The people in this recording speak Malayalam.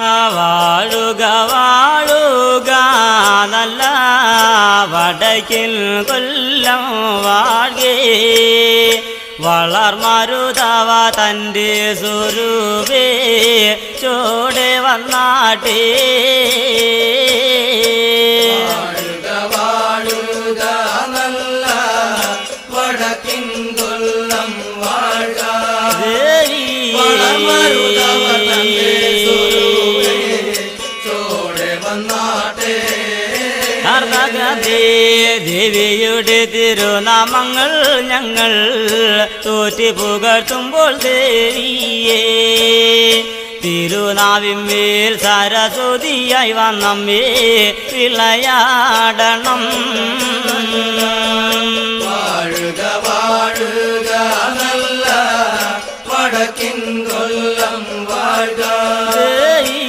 വാഴുക വാഴുക നല്ല വടക്കിൽ കൊല്ലം വാഴേ. വളർമരുതവ തന്റെ സ്വരൂപേ ചോടെ വന്നാട്ടേ. വടക്കിൻ കൊല്ലം വാഴ. കർണകേ ദേവിയുടെ തിരുനാമങ്ങൾ ഞങ്ങൾ തോറ്റി പുകഴ്ത്തുമ്പോൾ ദേവിയേ. തിരുനാവിന്മേൽ സരസ്വതിയായി വന്നമ്മേ വിളയാടണം. വാഴുക വാഴുക നല്ല വടക്കിൻ